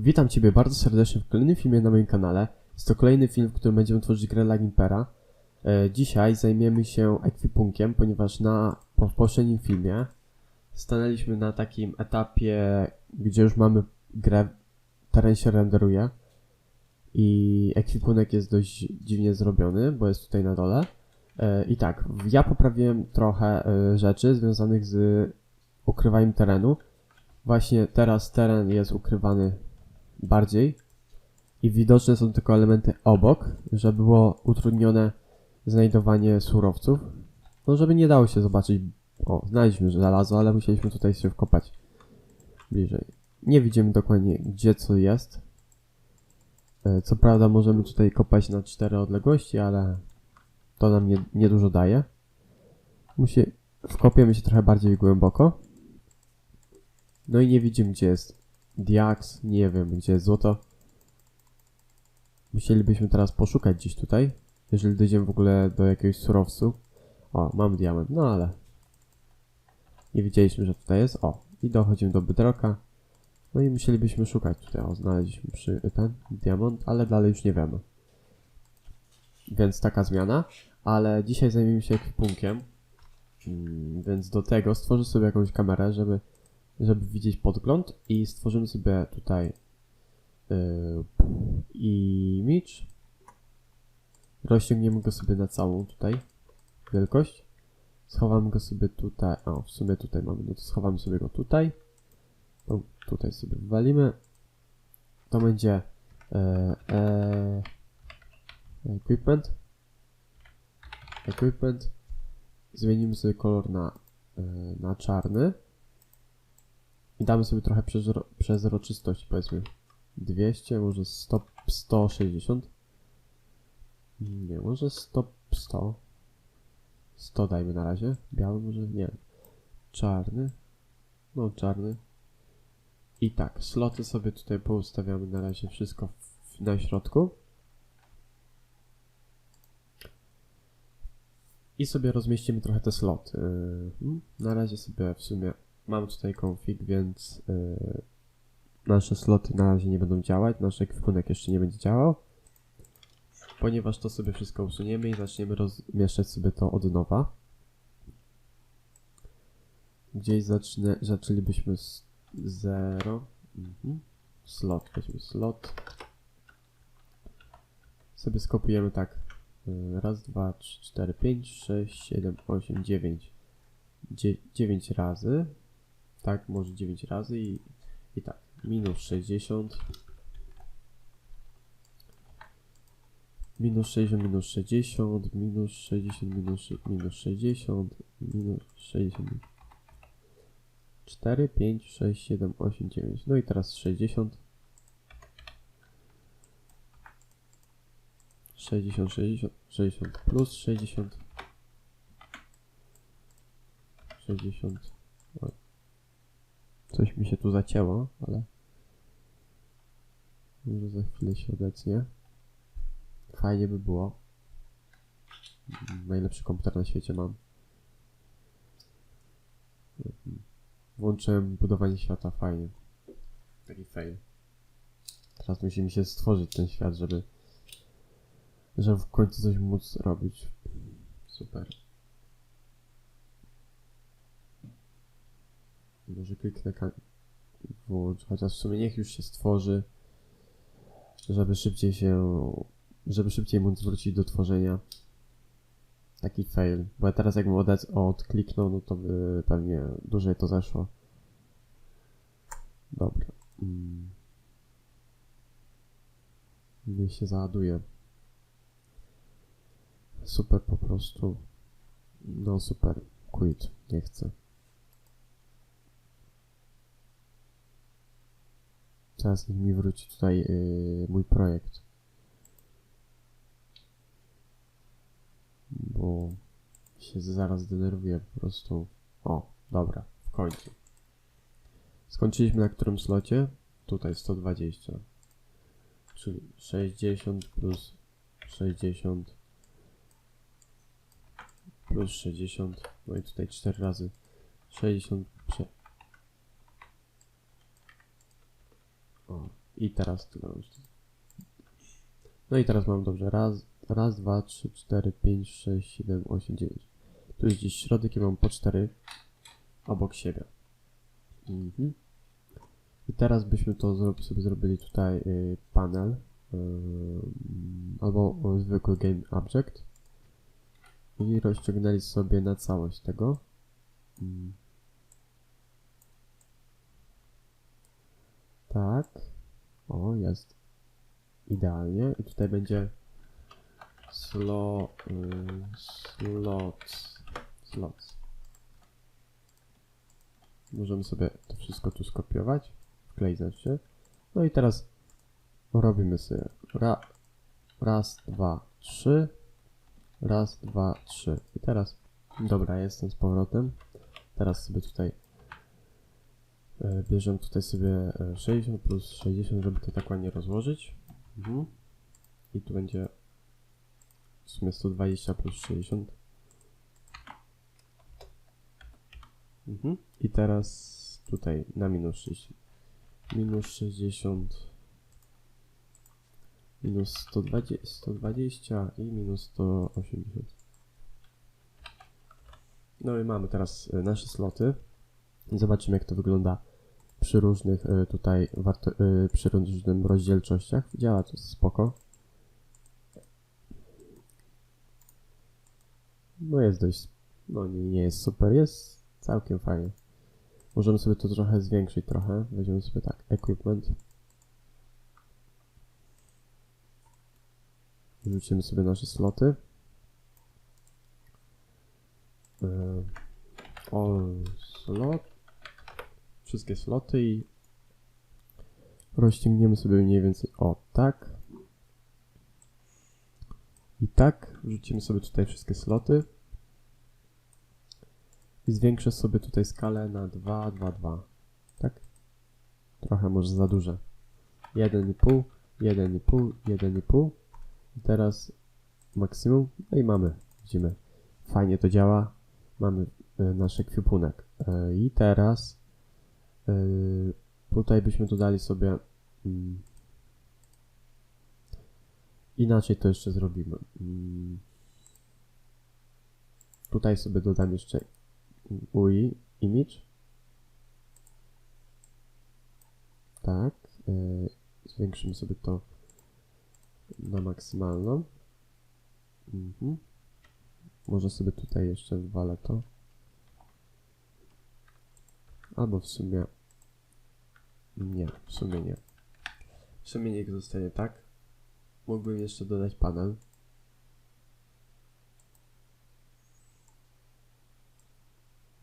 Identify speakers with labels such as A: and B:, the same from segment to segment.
A: Witam Ciebie bardzo serdecznie w kolejnym filmie na moim kanale. Jest to kolejny film, w którym będziemy tworzyć grę Lagimpera. E, dzisiaj zajmiemy się ekwipunkiem, ponieważ na po, poprzednim filmie stanęliśmy na takim etapie, gdzie już mamy grę, teren się renderuje i ekwipunek jest dość dziwnie zrobiony, bo jest tutaj na dole. E, I tak, ja poprawiłem trochę e, rzeczy związanych z ukrywaniem terenu. Właśnie teraz teren jest ukrywany bardziej i widoczne są tylko elementy obok, żeby było utrudnione znajdowanie surowców. No, żeby nie dało się zobaczyć. O, znaleźliśmy żelazo, ale musieliśmy tutaj się wkopać bliżej. Nie widzimy dokładnie, gdzie co jest. E, Co prawda, możemy tutaj kopać na cztery odległości, ale to nam nie, nie dużo daje. Musi... Wkopiemy się trochę bardziej głęboko. No i nie widzimy, gdzie jest diaks, nie wiem, gdzie jest złoto. Musielibyśmy teraz poszukać gdzieś tutaj, jeżeli dojdziemy w ogóle do jakiegoś surowcu. O, mam diament, no ale nie wiedzieliśmy, że tutaj jest. O, i dochodzimy do bydroka. No i musielibyśmy szukać tutaj. O, znaleźliśmy przy ten diamant, ale dalej już nie wiemy. Więc taka zmiana. Ale dzisiaj zajmiemy się ekwipunkiem. Mm, Więc do tego stworzę sobie jakąś kamerę, żeby żeby widzieć podgląd i stworzymy sobie tutaj yy, image. Rozciągniemy go sobie na całą tutaj wielkość. Schowamy go sobie tutaj. O, w sumie tutaj mamy. No to schowamy sobie go tutaj. To tutaj sobie wywalimy. To będzie e, e, equipment. Equipment. Zmienimy sobie kolor na, e, na czarny. I damy sobie trochę przezro przezroczystości, powiedzmy 200, może 100, 160. Nie, może 100, 100. 100 dajmy na razie. Biały może, nie. Czarny. No, czarny. I tak, sloty sobie tutaj poustawiamy na razie wszystko w, na środku. I sobie rozmieścimy trochę te sloty. Yy, na razie sobie w sumie Mam tutaj config, więc yy, nasze sloty na razie nie będą działać, nasz ekwipunek jeszcze nie będzie działał. Ponieważ to sobie wszystko usuniemy i zaczniemy rozmieszczać sobie to od nowa. Gdzieś zacznę, zaczęlibyśmy z 0. Mhm. Slot, weźmy slot. Sobie skopiujemy tak. Yy, raz, dwa, trzy, cztery, pięć, sześć, siedem, osiem, dziewięć. Dzie 9 razy. Tak, może 9 razy i, i tak. Minus 60. Minus 60, minus 60, minus 60, minus, minus 60, minus 60. 4, 5, 6, 7, 8, 9. No i teraz 60. 60, 60, 60 plus 60. 60. Oj. Coś mi się tu zacięło, ale może za chwilę się obecnie. Fajnie by było. Najlepszy komputer na świecie mam. Włączyłem budowanie świata, fajnie. Taki fail. Teraz musimy się stworzyć ten świat, żeby żeby w końcu coś móc robić. Super. Może kliknę włącz, chociaż w sumie niech już się stworzy, żeby szybciej się, żeby szybciej móc wrócić do tworzenia. Taki fail, bo ja teraz jakbym od, odkliknął, no to by pewnie dłużej to zeszło. Dobra. Mm. Niech się załaduje. Super po prostu. No super. Quit. Nie chcę. Teraz niech mi wróci tutaj yy, mój projekt. Bo się zaraz denerwuję po prostu. O, dobra, w końcu. Skończyliśmy na którym slocie? Tutaj 120. Czyli 60 plus 60 plus 60. No i tutaj 4 razy 60 prze... O, I teraz tu. No i teraz mam dobrze. Raz, raz, dwa, trzy, cztery, pięć, sześć, siedem, osiem, dziewięć. Tu jest gdzieś środek i mam po cztery obok siebie. Mhm. I teraz byśmy to sobie zrobili tutaj y, panel y, albo zwykły game object i rozciągnęli sobie na całość tego. Mm. Tak. O, jest. Idealnie. I tutaj będzie slo, y, slots. Slots. Możemy sobie to wszystko tu skopiować. Wkleić znaczy. No i teraz robimy sobie ra, raz, dwa, trzy. Raz, dwa, trzy. I teraz, dobra, jestem z powrotem. Teraz sobie tutaj bierzemy tutaj sobie e, 60 plus 60, żeby to tak ładnie rozłożyć. Mhm. I tu będzie w sumie 120 plus 60. Mhm. I teraz tutaj na minus 60. Minus 60. Minus 120, 120 i minus 180. No i mamy teraz e, nasze sloty. Zobaczymy jak to wygląda przy różnych e, tutaj warto, e, przy różnym rozdzielczościach. Działa to spoko. No jest dość, no nie, nie jest super, jest całkiem fajnie. Możemy sobie to trochę zwiększyć trochę. Weźmiemy sobie tak, equipment. Wrzucimy sobie nasze sloty. All slot. Wszystkie sloty i rozciągniemy sobie mniej więcej o tak. I tak wrzucimy sobie tutaj wszystkie sloty. I zwiększę sobie tutaj skalę na 2, 2, 2. Tak? Trochę może za duże. 1,5, 1,5, 1,5. I teraz maksimum. No i mamy. Widzimy. Fajnie to działa. Mamy y, nasz ekwipunek. Y, I teraz tutaj byśmy dodali sobie mm, inaczej to jeszcze zrobimy. Mm, tutaj sobie dodam jeszcze UI image. Tak. y, zwiększymy sobie to na maksymalną. Mhm. Może sobie tutaj jeszcze wywalę to. Albo w sumie... Nie, w sumie nie. W sumie niech zostanie tak. Mógłbym jeszcze dodać panel.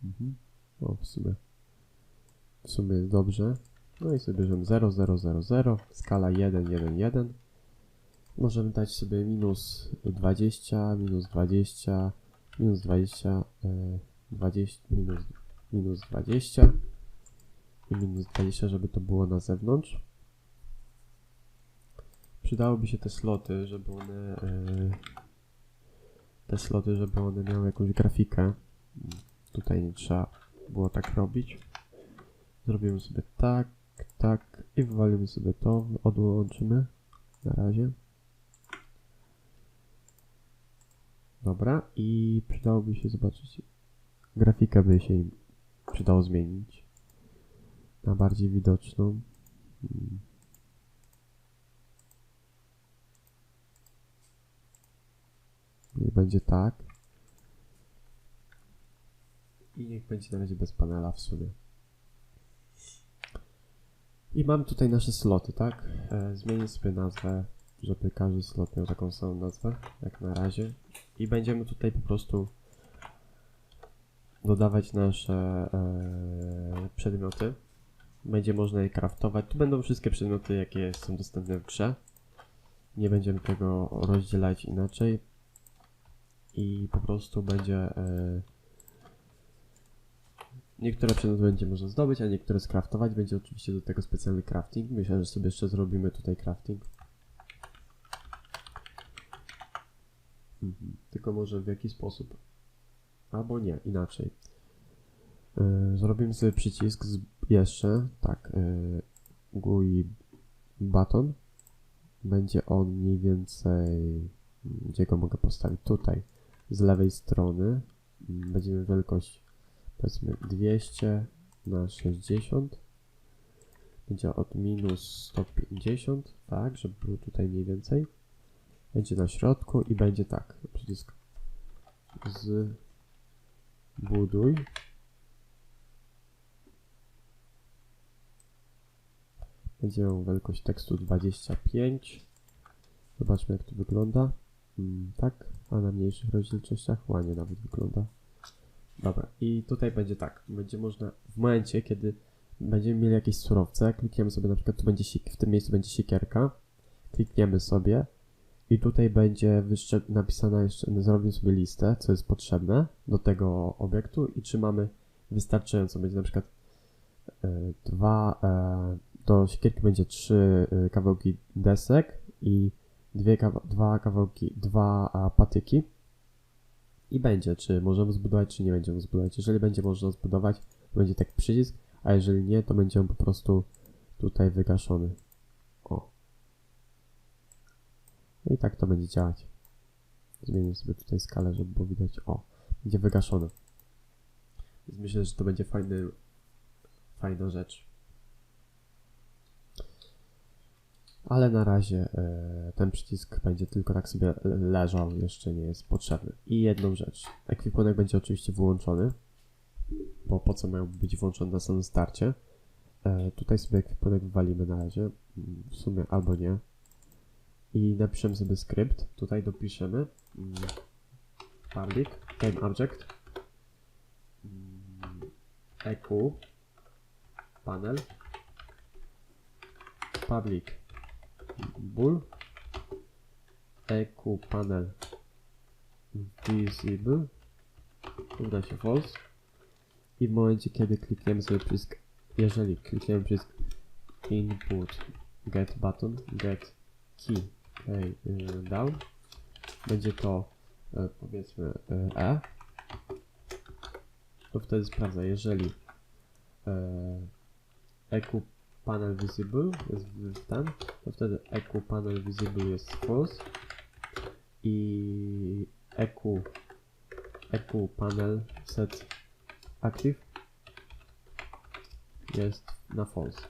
A: Mhm. O, w sumie. W sumie jest dobrze. No i sobie bierzemy 0, 0, 0, 0. Skala 1, 1, 1. Możemy dać sobie minus 20, minus 20, minus 20, e, 20, minus, minus 20 i minus 20, żeby to było na zewnątrz. Przydałyby się te sloty, żeby one e, te sloty, żeby one miały jakąś grafikę. Tutaj nie trzeba było tak robić. Zrobimy sobie tak, tak i wywalimy sobie to, odłączymy na razie. Dobra, i przydałoby się zobaczyć. Grafikę by się im przydało zmienić. Na bardziej widoczną. Mm. Niech będzie tak. I niech będzie na razie bez panela w sumie. I mamy tutaj nasze sloty, tak? E, zmienię sobie nazwę, żeby każdy slot miał taką samą nazwę, jak na razie. I będziemy tutaj po prostu dodawać nasze e, przedmioty. Będzie można je craftować. Tu będą wszystkie przedmioty, jakie są dostępne w grze. Nie będziemy tego rozdzielać inaczej. I po prostu będzie. E, niektóre przedmioty będzie można zdobyć, a niektóre skraftować. Będzie oczywiście do tego specjalny crafting. Myślę, że sobie jeszcze zrobimy tutaj crafting. Mhm. Tylko może w jaki sposób? Albo nie, inaczej. Yy, zrobimy sobie przycisk z, jeszcze, tak, yy, GUI button. Będzie on mniej więcej. Gdzie go mogę postawić? Tutaj. Z lewej strony. Mm, Będziemy wielkość powiedzmy 200 na 60. Będzie od minus 150, tak, żeby było tutaj mniej więcej. Będzie na środku i będzie tak. Przycisk z Będzie miał wielkość tekstu 25. Zobaczmy jak to wygląda. Mm, tak, a na mniejszych rozdzielczościach ładnie nawet wygląda. Dobra, i tutaj będzie tak. Będzie można w momencie, kiedy będziemy mieli jakieś surowce, klikniemy sobie na przykład tu będzie w tym miejscu będzie siekierka. Klikniemy sobie i tutaj będzie napisana jeszcze, zrobimy sobie listę, co jest potrzebne do tego obiektu i czy mamy wystarczająco. Będzie na przykład e, dwa, e, do siekierki będzie trzy e, kawałki desek i dwie kawa- dwa kawałki, dwa patyki. I będzie, czy możemy zbudować, czy nie będziemy zbudować. Jeżeli będzie można zbudować, to będzie taki przycisk, a jeżeli nie, to będzie on po prostu tutaj wygaszony. O. No i tak to będzie działać. Zmienię sobie tutaj skalę, żeby było widać. O, będzie wygaszony. Więc myślę, że to będzie fajny, fajna rzecz. Ale na razie e, ten przycisk będzie tylko tak sobie leżał, jeszcze nie jest potrzebny. I jedną rzecz. Ekwipunek będzie oczywiście wyłączony, bo po co miał być włączony na samym starcie. E, tutaj sobie ekwipunek wywalimy na razie, mm, w sumie albo nie. I napiszemy sobie skrypt, tutaj dopiszemy mm, public game object mm, eq panel public bool eq panel visible równa się false i w momencie kiedy klikniemy sobie przycisk jeżeli klikniemy przycisk input get button get key okay, y, down będzie to e, powiedzmy e, e to wtedy sprawdza jeżeli e, eq panel visible jest ten to wtedy eq panel visible jest false i eq eq panel set active jest na false.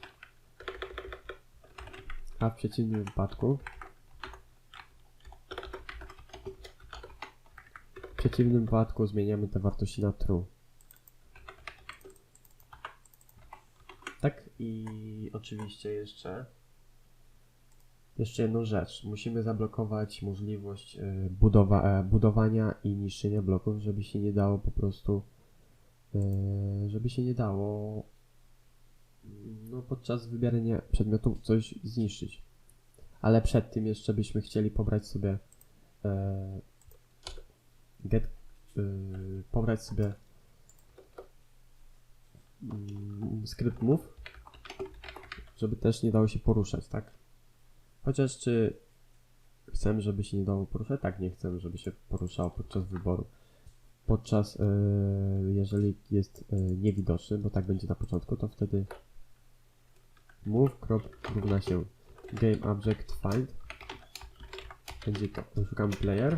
A: A w przeciwnym wypadku w przeciwnym wypadku zmieniamy te wartości na true. Tak i oczywiście jeszcze jeszcze jedną rzecz. Musimy zablokować możliwość e, budowa, e, budowania i niszczenia bloków, żeby się nie dało po prostu e, żeby się nie dało no, podczas wybierania przedmiotu coś zniszczyć. Ale przed tym jeszcze byśmy chcieli pobrać sobie get, pobrać sobie mm, skrypt move, żeby też nie dało się poruszać, tak? Chociaż czy chcemy, żeby się nie dało poruszać? Tak, nie chcemy, żeby się poruszało podczas wyboru. Podczas, e, jeżeli jest e, niewidoczny, bo tak będzie na początku, to wtedy move równa się game object find. Będzie to, szukamy player,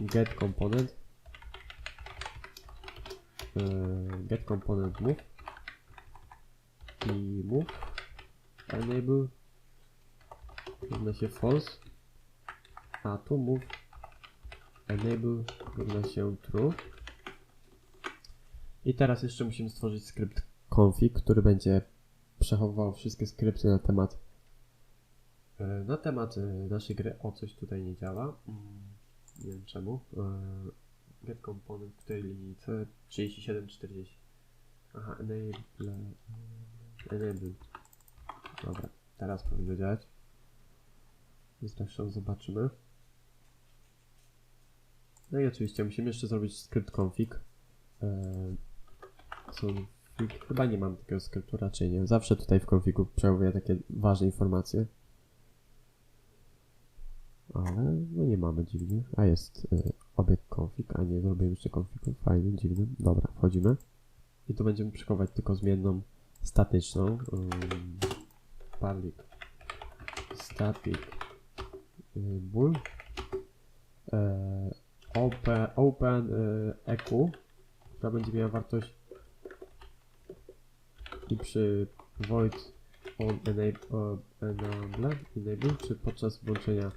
A: get component, e, get component move i move enable równa się false, a tu move enable równa się true. I teraz jeszcze musimy stworzyć skrypt config, który będzie przechowywał wszystkie skrypty na temat e, na temat e, naszej gry. O, coś tutaj nie działa. Mm, Nie wiem czemu. E, Get component w tej linijce 3740. Aha, enable. Enable. Dobra, teraz powinno działać. Zresztą zobaczymy. No i oczywiście musimy jeszcze zrobić skrypt config. Eee, config. Chyba nie mam takiego skryptu, raczej nie. Zawsze tutaj w configu przechowuję takie ważne informacje. Ale no nie mamy dziwnie. A jest y, obiekt config, a nie zrobiłem jeszcze configu. Fajnie, dziwny. Dobra, wchodzimy. I tu będziemy przechowywać tylko zmienną statyczną. Um, public static y, bool e, open, open y, eq, która będzie miała wartość. I przy void on enable, enable czy podczas włączenia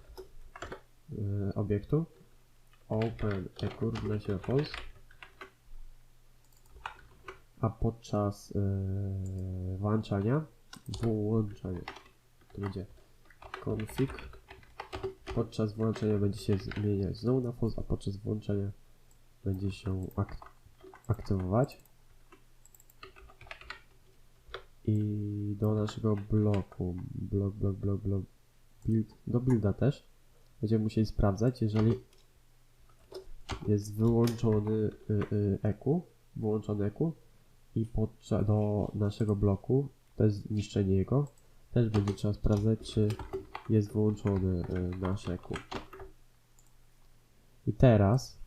A: y, obiektu. Open eq równa się false a podczas yy, włączania włączania to będzie config podczas włączania będzie się zmieniać znowu na false, a podczas włączania będzie się ak aktywować. I do naszego bloku blok, blok, blok, blok build, do builda też będziemy musieli sprawdzać, jeżeli jest wyłączony y, y, EQ, wyłączony i do naszego bloku, to jest zniszczenie jego, też będzie trzeba sprawdzać, czy jest wyłączony y, nasz EQ. I teraz,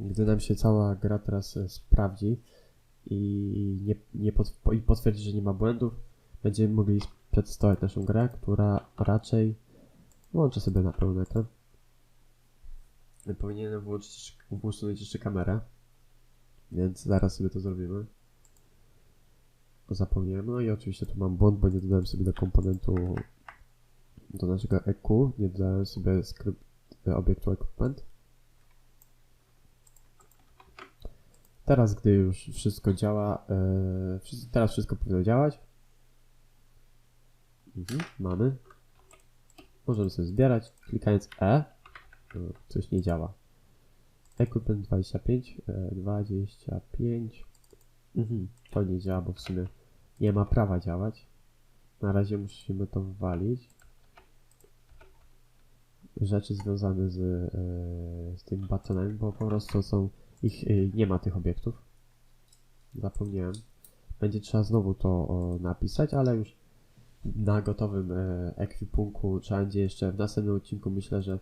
A: gdy nam się cała gra teraz y, sprawdzi i, nie, nie pot, i potwierdzi, że nie ma błędów, będziemy mogli przedstawiać naszą grę, która raczej włączę sobie na pełny ekran. Powinienem włączyć, usunąć jeszcze kamerę, więc zaraz sobie to zrobimy. Zapomniałem. No i oczywiście tu mam błąd, bo nie dodałem sobie do komponentu do naszego EQ, nie dodałem sobie skrypt e, obiektu equipment. Teraz, gdy już wszystko działa, wszy- teraz wszystko powinno działać. Mhm, mamy. Możemy sobie zbierać, klikając E. No, coś nie działa. Equipment 25, e, 25. Mhm, to nie działa, bo w sumie nie ma prawa działać. Na razie musimy to wwalić. Rzeczy związane z, e, z bo po prostu są ich, e, nie ma tych obiektów. Zapomniałem. Będzie trzeba znowu to napisać, ale już na gotowym e, ekwipunku trzeba będzie jeszcze w następnym odcinku myślę, że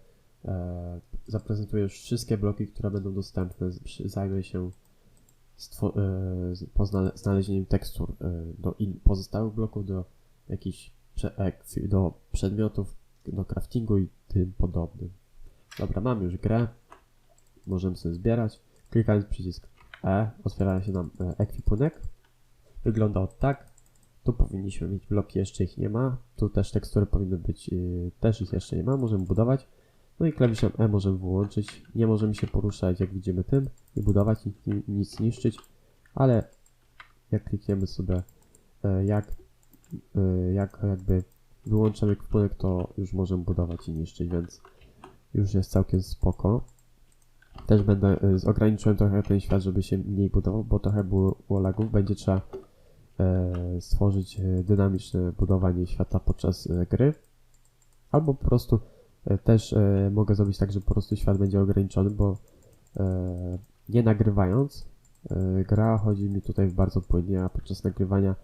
A: zaprezentuję już wszystkie bloki, które będą dostępne. Zajmę się e, z- pozna- znalezieniem tekstur e, do in- pozostałych bloków, do jakichś do przedmiotów, do craftingu i tym podobnym. Dobra, mamy już grę. Możemy sobie zbierać. Klikając przycisk E, otwiera się nam e, ekwipunek. Wygląda od tak. Tu powinniśmy mieć bloki, jeszcze ich nie ma. Tu też tekstury powinny być, też ich jeszcze nie ma. Możemy budować. No i klawiszem E możemy wyłączyć. Nie możemy się poruszać, jak widzimy tym, i budować, nic, nic niszczyć, ale jak klikniemy sobie, e, jak, e, jak jakby wyłączamy ekwipunek, to już możemy budować i niszczyć, więc już jest całkiem spoko. Też będę, e, ograniczyłem trochę ten świat, żeby się mniej budował, bo trochę było, lagów. Będzie trzeba stworzyć dynamiczne budowanie świata podczas gry. Albo po prostu też e, mogę zrobić tak, że po prostu świat będzie ograniczony, bo e, nie nagrywając e, gra chodzi mi tutaj bardzo płynnie, a podczas nagrywania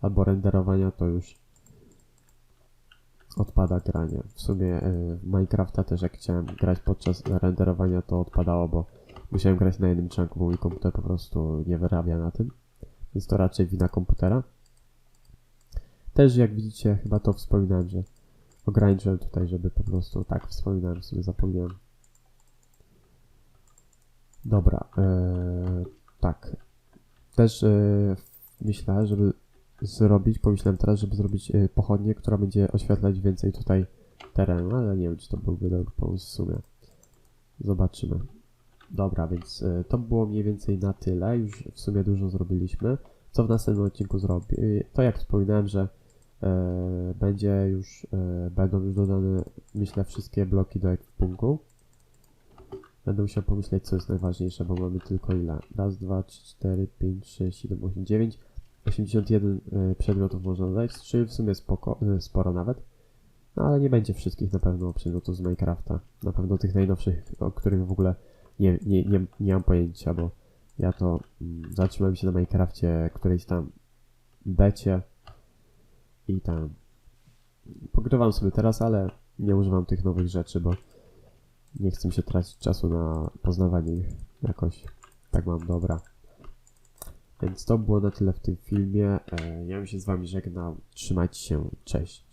A: albo renderowania to już odpada granie. W sumie e, Minecrafta też jak chciałem grać podczas renderowania to odpadało, bo musiałem grać na jednym czanku, bo mój komputer po prostu nie wyrabia na tym więc to raczej wina komputera. Też jak widzicie, chyba to wspominałem, że ograniczyłem tutaj, żeby po prostu tak wspominałem, sobie zapomniałem. Dobra, e, tak. Też e, myślę, żeby zrobić, pomyślałem teraz, żeby zrobić e, pochodnię, która będzie oświetlać więcej tutaj terenu, ale nie wiem, czy to byłby dobry pomysł w sumie. Zobaczymy. Dobra, więc y, to było mniej więcej na tyle. Już w sumie dużo zrobiliśmy. Co w następnym odcinku zrobię? Y, To jak wspominałem, że będzie już, e, będą już dodane, myślę, wszystkie bloki do ekwipunku. Będę musiał pomyśleć, co jest najważniejsze, bo mamy tylko ile? Raz, dwa, trzy, cztery, pięć, sześć, siedem, osiem, dziewięć. 81 e, przedmiotów można dodać, czyli w sumie spoko, e, sporo nawet. No ale nie będzie wszystkich na pewno przedmiotów z Minecrafta. Na pewno tych najnowszych, o których w ogóle nie, nie, nie, nie mam pojęcia, bo ja to mm, zatrzymałem się na Minecrafcie którejś tam becie i tam pogrywam sobie teraz, ale nie używam tych nowych rzeczy, bo nie chcę mi się tracić czasu na poznawanie ich jakoś. Tak mam, dobra. Więc to było na tyle w tym filmie. E, Ja bym się z wami żegnał. Trzymajcie się, cześć.